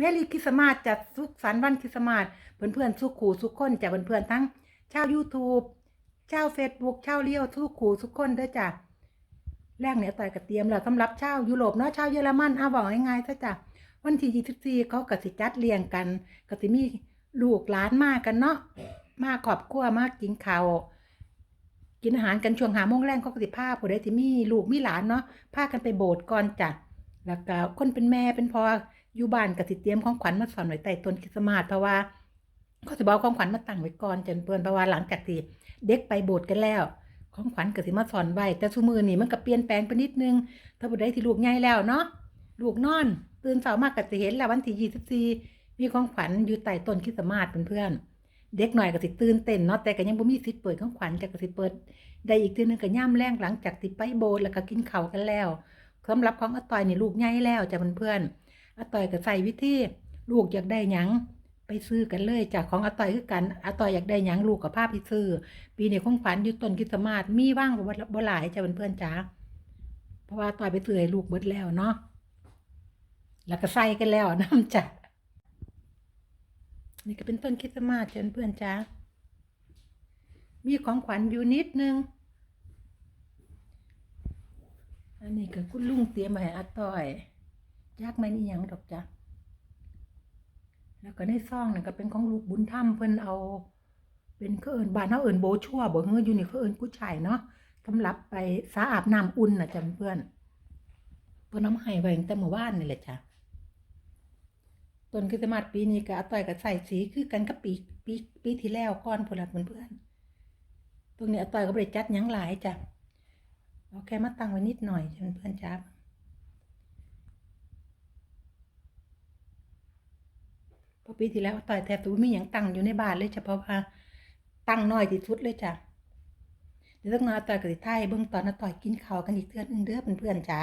แม่ลีคริสต์มาสจัดสุขสันต์วันคริสต์มาสเพื่อนๆสุขขู่สุขคนจ้ะเพื่อนๆทั้งชาว YouTube ชาว Facebook ชาวเลี้ยวทุกขู่ทุกคนเด้อจ้ะแรกเนี่ยต่อยกระเตียมแล้วสำหรับชาวยุโรปเนาะชาวเยอรมันเอาบอกง่ายๆซะจ้ะวันที่ 24 เขาก็สิจัดเลี้ยงกันก็สิมีลูกหลานมากันเนาะมาขอบครัวมากินข้าวกินอาหารกันช่วงหาโมงแรงเขาก็สิพาผู้ใดที่มีลูกมีหลานเนาะพากันไปโบสถ์ก่อนจ้ะแล้วก็คนเป็นแม่เป็นพ่อ อยู่บ้านก็สิเตรียมของขวัญมาสอนไว้ใต้ต้นคริสต์มาสเพราะว่าเขาสิบอกของขวัญมาตั้งไว้ก่อนจนเพิ่อนเพราะว่าหลังจากที่เด็กไปโบสถ์กันแล้ว ของขวัญก็สิมาสอนไว้แต่ซุมือนี่มันก็เปลี่ยนแปลงไปนิดนึง ถ้าผู้ใดที่ลูกใหญ่แล้วเนาะลูกนอน ตื่นเช้ามากก็จะเห็นแล้ววันที่24มีของขวัญอยู่ใต้ต้นคริสต์มาสเพื่อนเด็กหน่อยก็สิตื่นเต้นเนาะแต่ก็ยังบ่มีสิทธิ์เปิดของขวัญจะก็สิเปิด ได้อีกทีนึงก็ย่ำแรงหลังจากที่ไปโบสถ์แล้วก็กินข้าวกันแล้วสำหรับของอต่อยนี่ลูกใหญ่แล้วจ้ะเพื่อนๆ อาต่อยก็ใส่วิธีลูกอยากได้หยังไปซื้อกันเลยจากของอาต่อยคือกันอาต่อยอยากได้หยังลูกกับภาพไปซื้อ ปีนี้ของขวัญอยู่ต้นคริสต์มาสมีว่างบ่บ่หลายจ้ะเพื่อนๆจ๋าเพราะว่าต่อยไปซื้อให้ลูกเบิดแล้วเนาะแล้วก็ใส่กันแล้วน้ำจ้ะนี่ก็เป็นต้นคริสต์มาสจ้ะเพื่อนๆจ๋ามีของขวัญอยู่นิดนึงอันนี้ก็คุณลุงเตรียมมาให้อาต้อย ยากไหมนี่ยังดอกจ้ะแล้วก็ในซองนั่นก็เป็นของลูกบุญธรรมเพิ่นเอา เป็นเขาเอิญบ้านเขาเอิญโบชั่วบ่เฮืออยู่นี่เขาเอิญกู้ชายเนาะสำหรับไปสาอาบน้ำอุ่นนะจ้ะเพื่อนเพิ่นเอาให้ไว้ตั้งแต่เมื่อวานนี่แหละจ้ะต้นคริสต์มาสปีนี้ก็อาต้อยก็ใส่สีคือกันกับปีปีปีที่แล้วก่อนพุ่นละเพื่อนตรงนี้อาต้อยก็บ่ได้จัดยังหลายจ้ะเอาแค่มาตั้งไว้นิดหน่อยจ้ะเพื่อนจ้า พราะปีที่แล้วต่อยแทบจะบ่มีหยังตั้งอยู่ในบ้านเลยเฉพาะว่าตั้งน้อยที่สุดเลยจ้ะเดี๋ยวต้องมาต่อยกับสิท้ายเบื้องตอนนะต่อยกินข้าวกันอีกเทื่อนึงเด้อเพื่อนๆจ้า